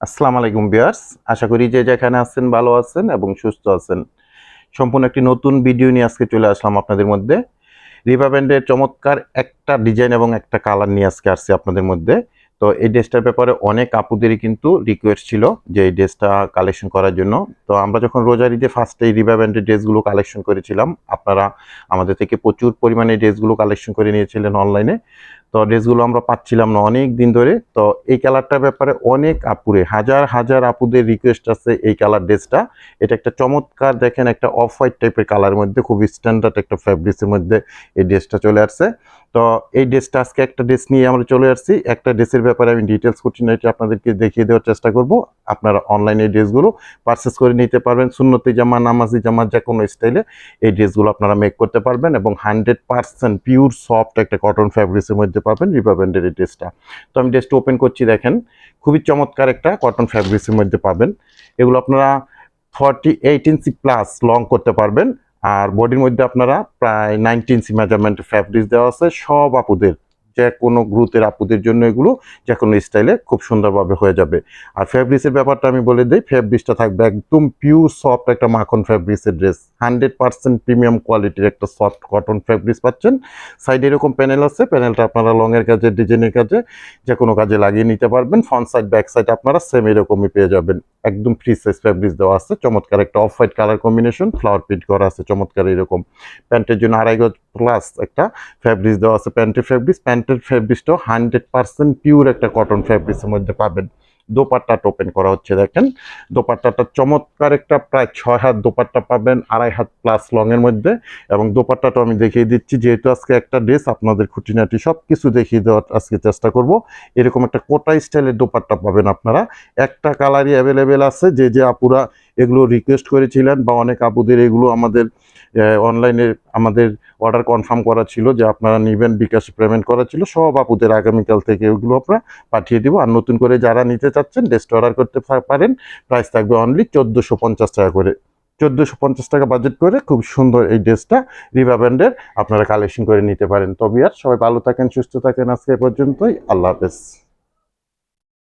আসসালামু আলাইকুম বিয়ার্স আশা করি যে যেখানে আছেন ভালো আছেন এবং সুস্থ আছেন। সম্পূর্ণ একটি নতুন ভিডিও নিয়ে আজকে চলে আসলাম আপনাদের মধ্যে। রিভা ব্যান্ডের চমৎকার একটা ডিজাইন এবং একটা কালার নিয়ে আজকে আসছে আপনাদের মধ্যে। তো এই ড্রেসটার ব্যাপারে অনেক আপুদেরই কিন্তু রিকোয়েস্ট ছিল যে এই ড্রেসটা কালেকশন করার জন্য। তো আমরা যখন রোজার ঈদে ফার্স্টে এই রিভা ব্যান্ডের ড্রেসগুলো কালেকশন করেছিলাম, আপনারা আমাদের থেকে প্রচুর পরিমাণে ড্রেসগুলো কালেকশন করে নিয়েছিলেন অনলাইনে তো ড্রেসগুলো আমরা পাচ্ছিলাম না অনেক দিন ধরে। তো এই কালারটার ব্যাপারে অনেক আপুরে, হাজার হাজার আপুদের রিকোয়েস্ট আছে এই কালার ড্রেসটা। এটা একটা চমৎকার দেখেন, একটা অফ হোয়াইট টাইপের কালারের মধ্যে খুব স্ট্যান্ডার্ড একটা ফ্যাব্রিক্সের মধ্যে এই ড্রেসটা চলে আসছে। তো এই ড্রেসটা আজকে একটা ড্রেস নিয়ে আমরা চলে আসছি। একটা ড্রেসের ব্যাপারে আমি ডিটেলস খুঁটিনাটি আপনাদেরকে দেখিয়ে দেওয়ার চেষ্টা করব। আপনারা অনলাইনে এই ড্রেসগুলো পারচেস করে নিতে পারবেন। সুন্নতি জামা, নামাজি জামা, যে কোনো স্টাইলে এই ড্রেসগুলো আপনারা মেক করতে পারবেন এবং হান্ড্রেড পার্সেন্ট পিওর সফট একটা কটন ফ্যাব্রিক্সের মধ্যে পাবেন রিভা ব্যান্ডের এই ড্রেসটা। তো আমি ড্রেসটা ওপেন করছি, দেখেন। খুবই চমৎকার একটা কটন ফ্যাব্রিক্সের মধ্যে পাবেন। এগুলো আপনারা forty eight inch plus long করতে পারবেন। আর বডির মধ্যে আপনারা প্রায় নাইনটি ইঞ্চি মেজারমেন্ট ফ্যাব্রিক্স দেওয়া আছে। সব আপুদের যে কোনো গ্রুপের আপুদের জন্য এগুলো যে কোনো স্টাইলে খুব সুন্দরভাবে হয়ে যাবে। আর ফ্যাব্রিক্সের ব্যাপারটা আমি বলে দিই ফ্যাব্রিক্সটা থাকবে একদম পিওর সফট একটা মাখন ফ্যাব্রিক্সের ড্রেস হান্ড্রেড পার্সেন্ট প্রিমিয়াম কোয়ালিটির একটা সফট কটন ফ্যাব্রিক্স পাচ্ছেন। সাইডে এরকম প্যানেল আছে প্যানেলটা আপনারা লংয়ের কাজে ডিজাইনের কাজে যে কোনো কাজে লাগিয়ে নিতে পারবেন। ফ্রন্ট সাইড ব্যাক সাইড আপনারা সেম এরকমই পেয়ে যাবেন। একদম ফ্রি সাইজ ফ্যাব্রিক্স দেওয়া আছে। চমৎকার একটা off white colour combination flower print করা আছে, চমৎকার এরকম। প্যান্টের জন্য আড়াই গজ প্লাস একটা ফ্যাব্রিক্স দেওয়া আছে প্যান্টের ফ্যাব্রিক্স প্যান্টের ফ্যাব্রিক্সটাও হান্ড্রেড পার্সেন্ট পিওর একটা কটন ফ্যাব্রিক্সের মধ্যে পাবেন। দোপাট্টাটা ওপেন করা হচ্ছে দেখেন। দোপাট্টাটা চমৎকার একটা প্রায় ছয় হাত দোপাট্টা পাবেন, আড়াই হাত প্লাস লং এর মধ্যে। এবং দোপাট্টাটা আমি দেখিয়ে দিচ্ছি, যেহেতু আজকে একটা ড্রেস আপনাদের খুঁটিনাটি সব কিছু দেখিয়ে দেওয়ার আজকে চেষ্টা করব। এরকম একটা কোটা স্টাইলের দোপাট্টা পাবেন আপনারা। একটা কালারই অ্যাভেলেবেল আছে, যে যে আপুরা এগুলো রিকোয়েস্ট করেছিলেন বা অনেক আপুদের এগুলো আমাদের অনলাইনে আমাদের অর্ডার কনফার্ম করা ছিল যে আপনারা নেবেন বিকাশ পেমেন্ট করা ছিল, সব আপুদের আগামীকাল থেকে ওগুলো আমরা পাঠিয়ে দিব। আর নতুন করে যারা নিতে চাচ্ছেন ড্রেসটা অর্ডার করতে পারেন প্রাইস থাকবে অনলি চোদ্দোশো পঞ্চাশ টাকা করে। চোদ্দোশো পঞ্চাশ টাকা বাজেট করে খুব সুন্দর এই ড্রেসটা রিভা ব্র্যান্ডের আপনারা কালেকশন করে নিতে পারেন। তবে আর সবাই ভালো থাকেন, সুস্থ থাকেন, আজকে পর্যন্তই, আল্লাহ হাফেজ।